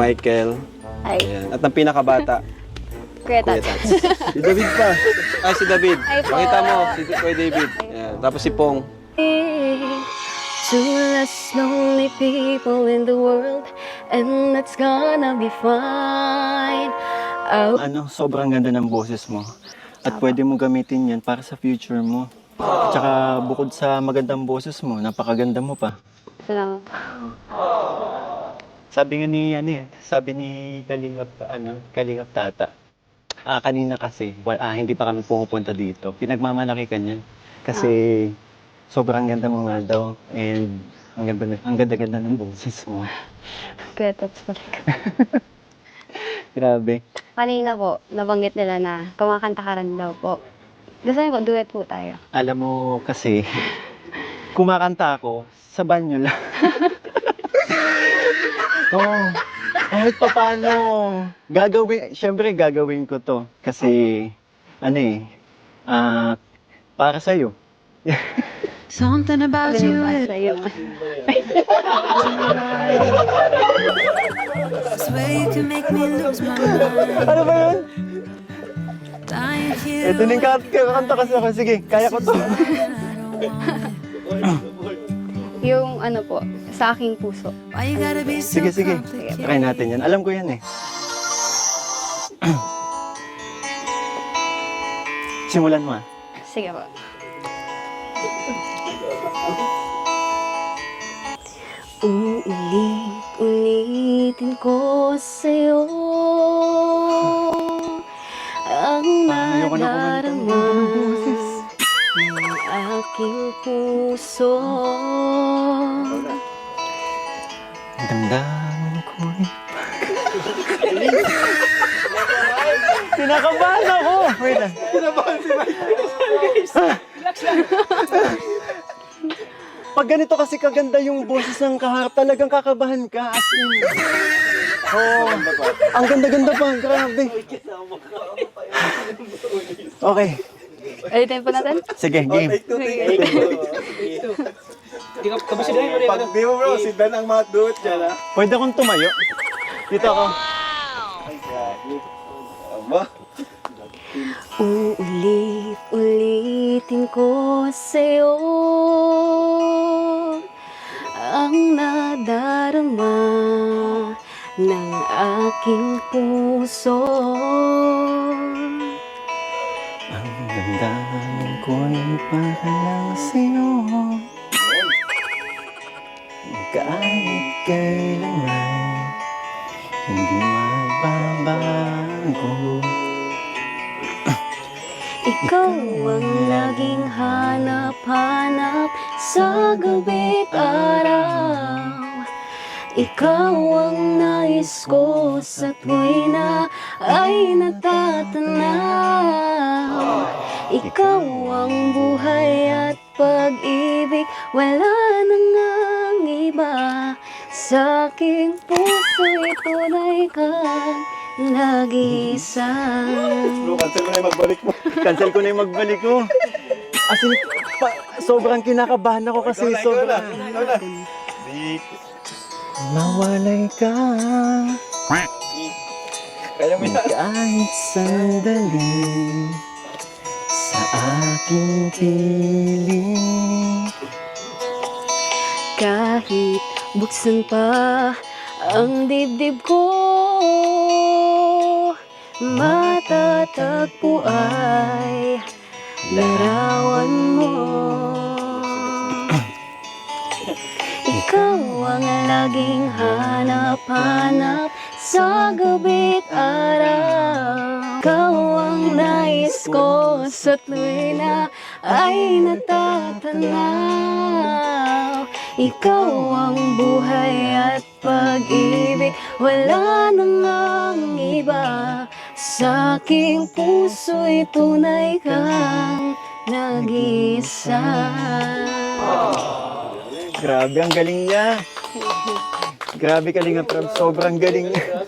Michael. Ay, Ayan. At ang pinakabata, Kuya Kuya Tats. Tats. si David pa. Ay, si David. Ay, po. Pakita mo, si Kuya David. Ayan. Tapos si Pong. Two less lonely people in the world, and that's gonna be fine. Oh, Ano, sobrang ganda ng boses mo. At pwede mo gamitin yan para sa future mo. Tsaka bukod sa magandang boses mo, napakaganda mo pa. salamat. Sabi nga ni, ano eh, sabi ni Kalingap, ano, Kalingap Tata. Ah, kanina kasi, wa- ah, hindi pa kami pumupunta dito. Pinagmamalaki ka niyan. Kasi sobrang ganda mo nga daw. And ang ganda, ang ganda-ganda ng boses mo. Kuya Tats po. Grabe. Kanina po, nabanggit nila na kumakanta ka rin daw po. Gusto niyo po, duet po tayo. Alam mo kasi, kumakanta ako sa banyo lang. Oo. kahit pa paano, gagawin, syempre gagawin ko to. Kasi, ano eh, ah, para sa'yo. Something about you where you can make me lose my mind. Ano ba yun? Dying here, Ito na yung kant- kakanta kasi ako. Sige, kaya ko to. Yung ano po, sa aking puso. Sige, sige. Try natin yan. Alam ko yan eh. Simulan mo ah. Sige po. Ulit-ulitin ko sa'yo Ang Ayoko na kumanta. madarama ng aking puso Damdamin ko Kinakabahan ako! Wait lang. Kinabahan si Pag ganito kasi kaganda yung boses ng kaharap, talagang kakabahan ka. As in. Oo. ang ganda-ganda pa. Grabe. Okay. Ulitin po natin? Sige, game. Pag di mo bro, si Dan ang matduot dyan ha. Pwede akong tumayo. Dito ako. Aba, Uulit-ulitin ko sa'yo. Ang nadarama ng aking puso. Ang damdamin ko'y para lang sa'yo Kahit kailanman Hindi magbabago. Ikaw ang laging hanap-hanap sa gabi't araw. Ikaw ang nais ko sa tuwina ay natatanaw. Ikaw ang buhay at pag-ibig Wala na Sa aking puso'y tunay kang nag-isa bro, cancel mo na yung magbalik mo. Cancel ko na yung magbalik ko. As in, pa, sobrang kinakabahan ako kasi Ikaw na, ikaw na. sobrang... Ikaw na. Di, Mawalay ka kaya mo yan. kahit sandali sa aking piling. Kahit buksan pa ang dibdib ko. Matatagpo ay larawan mo. Ikaw ang laging hanap-hanap sa gabi't araw. Ikaw ang nais ko sa tuwina ay natatanaw Ikaw ang buhay at pag-ibig Wala na ngang iba Sa aking puso'y tunay kang nag-isa Grabe, ang galing niya. Grabe ka Prab, sobrang galing niya.